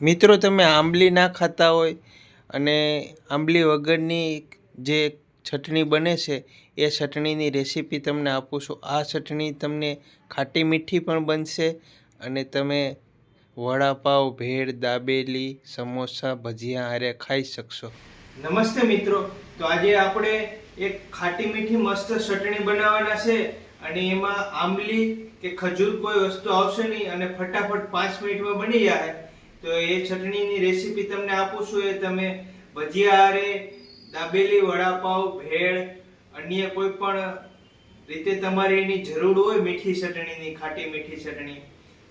મિત્રો, તમે આંબલી ના ખાતા હોય અને આંબલી વગરની જે ચટણી બને છે, એ ચટણીની રેસીપી તમને આપું છું. આ ચટણી તમને ખાટી મીઠી પણ બનશે અને તમે વડાપાવ, ભેળ, દાબેલી, સમોસા, ભજીયા હારે ખાઈ શકશો. નમસ્તે મિત્રો. તો આજે આપણે એક ખાટી મીઠી મસ્ત ચટણી બનાવવાના છે અને એમાં આંબલી કે ખજૂર કોઈ વસ્તુ આવશે નહીં અને ફટાફટ પાંચ મિનિટમાં બની જાય. તો એ ચટણીની રેસીપી તમને આપું છું, એ તમે ભજીયા હારે, દાબેલી વડાપાવ, ભેળ, અન્ય કોઈ પણ રીતે તમારે એની જરૂર હોય મીઠી ચટણીની, ખાટી મીઠી ચટણી,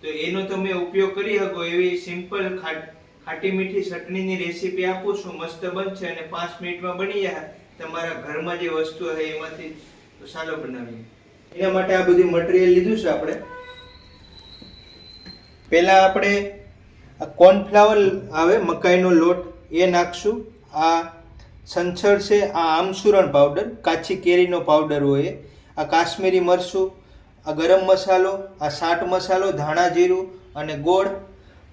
તો એનો તમે ઉપયોગ કરી શકો. એવી સિમ્પલ ખાટી મીઠી ચટણીની રેસીપી આપું છું. મસ્ત બનશે અને પાંચ મિનિટમાં બની જાય. તમારા ઘરમાં જે વસ્તુ હોય એમાંથી તો ચાલો બનાવીએ. એના માટે આ બધું મટીરિયલ લીધું છે આપણે. પહેલા આપણે આ કોર્નફ્લાવર આવે, મકાઈનો લોટ, એ નાખશું. આ સંછળ છે, આ આમસૂરણ પાવડર, કાચી કેરીનો પાવડર હોય. આ કાશ્મીરી મરચું, આ ગરમ મસાલો, આ સાટ મસાલો, ધાણા જીરું અને ગોળ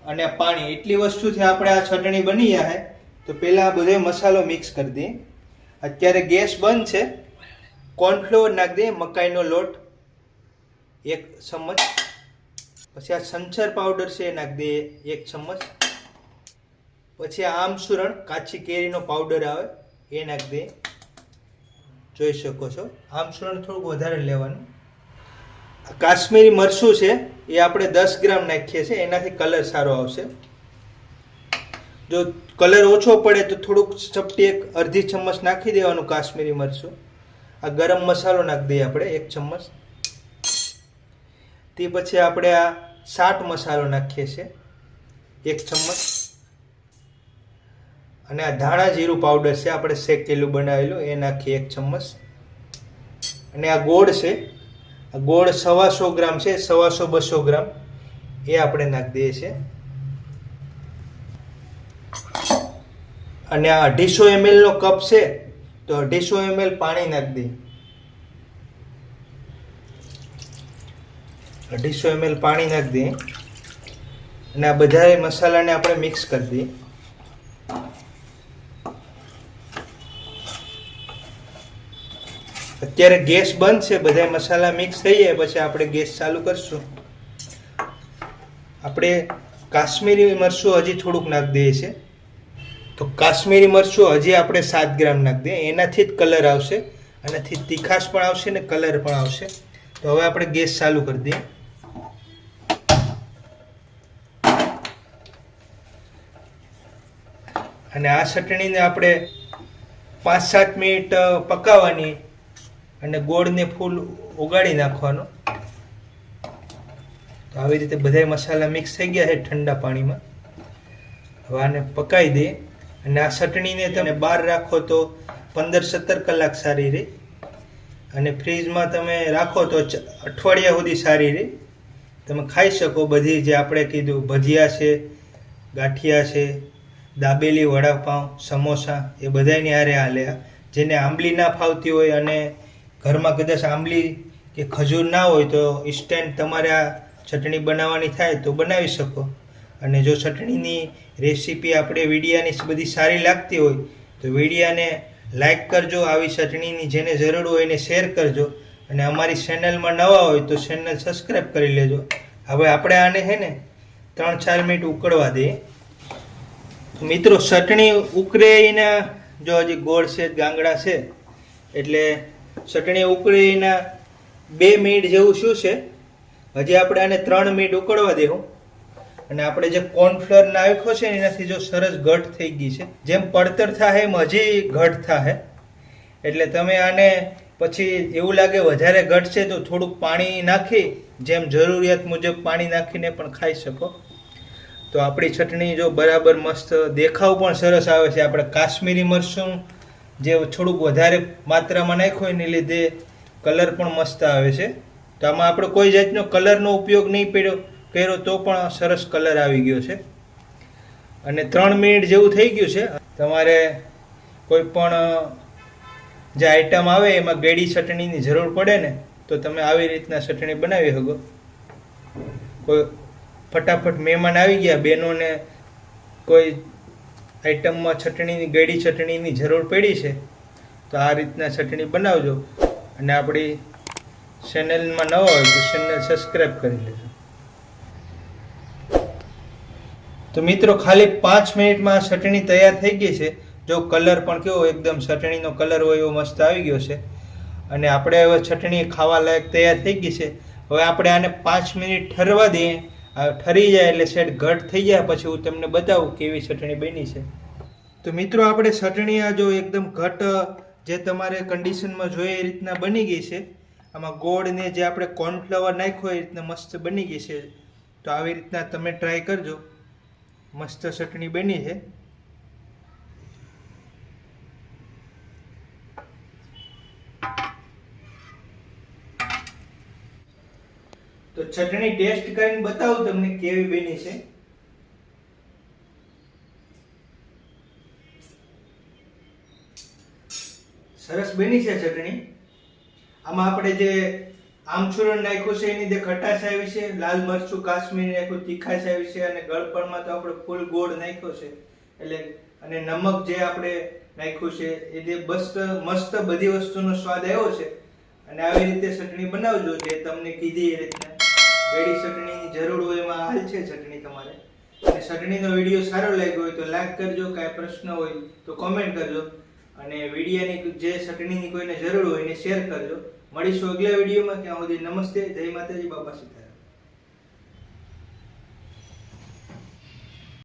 અને પાણી. એટલી વસ્તુથી આપણે આ ચટણી બની જાય તો પહેલાં આ બધો મસાલો મિક્સ કરી દઈએ. અત્યારે ગેસ બંધ છે. કોર્નફ્લોર નાખી દઈએ, મકાઈનો લોટ, એક ચમચ. પછી આ સંચર પાવડર છે એ નાખી દઈએ એક ચમચ. પછી આ આમસૂરણ કાચી કેરીનો પાવડર આવે એ નાખી દઈએ જોઈ શકો છો. આમસૂરણ થોડુંક વધારે લેવાનું. આ કાશ્મીરી મરચું છે, એ આપણે દસ ગ્રામ નાખીએ છીએ, એનાથી કલર સારો આવશે. જો કલર ઓછો પડે તો થોડુંક ચપટી એક અડધી ચમચ નાખી દેવાનું કાશ્મીરી મરચું. આ ગરમ મસાલો નાખી દઈએ આપણે, એક ચમચ. તે પછી આપણે આ સાટ મસાલો નાખીએ છીએ. એક ચમચ. અને આ ધાણા જીરું પાવડર છે, આપણે શેકેલું બનાવેલું, એ નાખીએ એક ચમચ. અને આ ગોળ છે, આ ગોળ સવાસો ગ્રામ છે, સવાસો બસો ગ્રામ. એ આપણે નાખી દઈએ છીએ. અને આ અઢીસો એમએલનો કપ છે, તો અઢીસો એમએલ પાણી નાખી દઈએ. અઢીસો એમએલ પાણી નાખી દઈએ અને આ બધા મસાલાને આપણે મિક્સ કરી દઈએ. અત્યારે ગેસ બંધ છે બધા મસાલા મિક્સ થઈ જાય, પછી આપણે ગેસ ચાલુ કરશું. આપણે કાશ્મીરી મરચું હજી થોડુંક નાખી દઈએ છે તો કાશ્મીરી મરચું હજી આપણે સાત ગ્રામ નાખી દઈએ. એનાથી જ કલર આવશે. આનાથી તીખાશ પણ આવશે ને કલર પણ આવશે. તો હવે આપણે ગેસ ચાલુ કરી દઈએ. અને આ ચટણીને આપણે પાંચ સાત મિનિટ પકાવવાની અને ગોળને ફૂલ ઓગાળી નાખવાનો. તો આવી રીતે બધા મસાલા મિક્સ થઈ ગયા છે ઠંડા પાણીમાં. હવે આને પકાવી દે અને આ ચટણીને તમે બહાર રાખો તો પંદર સત્તર કલાક સારી રહે. અને ફ્રીજમાં તમે રાખો તો અઠવાડિયા સુધી સારી રહે. તમે ખાઈ શકો બધી જે આપણે કીધું, ભજીયા છે, ગાંઠિયા છે, દાબેલી વડાપાઉં, સમોસા, એ બધાની હારે હાલે. જેને આંબલી ના ફાવતી હોય અને ઘરમાં કદાચ આંબલી કે ખજૂર ના હોય તો ઇન્સ્ટન્ટ તમારે આ ચટણી બનાવવાની થાય તો બનાવી શકો. અને જો ચટણીની રેસીપી આપણે વીડિયાની બધી સારી લાગતી હોય તો વિડીયાને લાઈક કરજો, આવી ચટણીની જેને જરૂર હોય એને શેર કરજો. અને અમારી ચેનલમાં નવા હોય તો ચેનલ સબસ્ક્રાઈબ કરી લેજો. હવે આપણે આને છે ને ત્રણ ચાર મિનિટ ઉકળવા દઈએ. મિત્રો, ચટણી ઉકળે જો હજી ગોળ છે, ગાંગડા છે, એટલે ચટણી ઉકળી બે મિનિટ જેવું શું છે? હજી આપણે આને ત્રણ મિનિટ ઉકળવા દેવું. અને આપણે જે કોર્નફ્લોર નાખ્યો છે એનાથી જો સરસ ઘટ થઈ ગઈ છે. જેમ પડતર થાય એમ હજી ઘટ થાય એટલે તમે આને પછી એવું લાગે વધારે ઘટ છે તો થોડુંક પાણી નાખી, જેમ જરૂરિયાત મુજબ પાણી નાખીને પણ ખાઈ શકો. તો આપણી ચટણી જો બરાબર મસ્ત દેખાવ પણ સરસ આવે છે. આપણે કાશ્મીરી મરચું જે થોડુંક વધારે માત્રામાં નાખ્યું એને લીધે કલર પણ મસ્ત આવે છે. તો આમાં આપણે કોઈ જાતનો કલરનો ઉપયોગ નહીં કર્યો કર્યો તો પણ સરસ કલર આવી ગયો છે. અને ત્રણ મિનિટ જેવું થઈ ગયું છે. તમારે કોઈ પણ જે આઈટમ આવે એમાં ગેડી ચટણીની જરૂર પડે ને, તો તમે આવી રીતના ચટણી બનાવી શકો. કોઈ ફટાફટ મહેમાન આવી ગયા, બહેનોને કોઈ આઈટમમાં ચટણીની ગેડી ચટણીની જરૂર પડી છે, તો આ રીતના ચટણી બનાવજો. અને આપણી ચેનલમાં નવા હોય તો ચેનલ સબસ્ક્રાઈબ કરી લેજો. તો મિત્રો, ખાલી પાંચ મિનિટમાં ચટણી તૈયાર થઈ ગઈ છે. જો કલર પણ કેવો, એકદમ ચટણીનો કલર હોય એવો મસ્ત આવી ગયો છે. અને આપણે હવે ચટણી ખાવા લાયક તૈયાર થઈ ગઈ છે. હવે આપણે આને પાંચ મિનિટ ઠરવા દઈએ. ઠરી જાય એટલે સેટ ઘટ થઈ જાય, પછી હું તમને બતાવું કેવી ચટણી બની છે. તો મિત્રો, આપણે ચટણી આ જો એકદમ ઘટ, જે તમારે કન્ડિશનમાં જોઈએ એ રીતના બની ગઈ છે. આમાં ગોળ ને જે આપણે કોર્નફ્લાવર નાખ્યો એ રીતના મસ્ત બની ગઈ છે. તો આવી રીતના તમે ટ્રાય કરજો. મસ્ત ચટણી બની છે. તો ચટણી ટેસ્ટ કરીને બતાવું તમને કેવી બની છે. સરસ બની છે ચટણી. આમાં આપણે જે આમચૂરણ નાખ્યું છે, એની જે ખટાશ આવી છે, લાલ મરચું, કાશ્મીરી નાખ્યું, તીખાશ આવી છે અને ગળપણમાં તો આપણે ફૂલ ગોળ નાખ્યો છે. એટલે અને નમક જે આપણે નાખ્યું છે, એ જે મસ્ત મસ્ત બધી વસ્તુનો સ્વાદ આવ્યો છે, અને આવી રીતે ચટણી બનાવજો, જે તમને કીધી એ રીતના. ગળી ચટણીની જરૂર હોય એમાં હાલ છે ચટણી તમારે. અને ચટણીનો વીડિયો સારો લાગ્યો હોય તો લાઈક કરજો, કાંઈ પ્રશ્ન હોય તો કોમેન્ટ કરજો. અને વિડીયાની જે ચટણીની કોઈને જરૂર હોય એને શેર કરજો. મળીશું અગલા વિડીયોમાં. ત્યાં સુધી નમસ્તે. જય માતાજી. બાબા સીતા